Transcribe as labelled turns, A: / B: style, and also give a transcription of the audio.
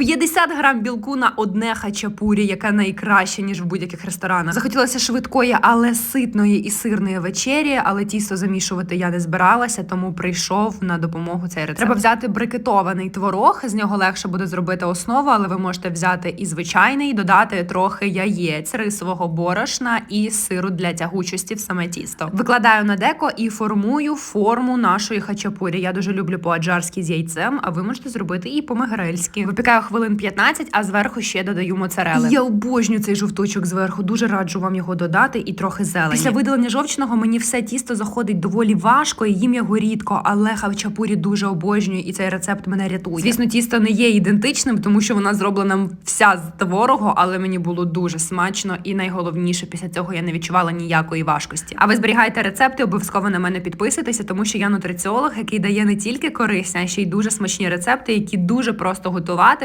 A: 50 грам білку на одне хачапурі, яке найкраще ніж в будь-яких ресторанах. Захотілося швидкої, але ситної і сирної вечері. Але тісто замішувати я не збиралася, тому прийшов на допомогу цей рецепт. Треба взяти брикетований творог. З нього легше буде зробити основу, але ви можете взяти і звичайний, додати трохи яєць, рисового борошна і сиру для тягучості в саме тісто. Викладаю на деко і формую форму нашої хачапурі. Я дуже люблю по-аджарськи з яйцем, а ви можете зробити і по-мегрельськи. Випікаю хвилин 15, а зверху ще додаю моцарели. Я обожнюю цей жовточок зверху. Дуже раджу вам його додати і трохи зелені. Після видалення жовчного мені все тісто заходить доволі важко, і їм його рідко, але хачапурі дуже обожнюю, і цей рецепт мене рятує. Звісно, тісто не є ідентичним, тому що вона зроблена вся з творогу, але мені було дуже смачно, і найголовніше після цього я не відчувала ніякої важкості. А ви зберігайте рецепти, обов'язково на мене підписуйтеся, тому що я нутриціолог, який дає не тільки корисні, а ще й дуже смачні рецепти, які дуже просто готувати.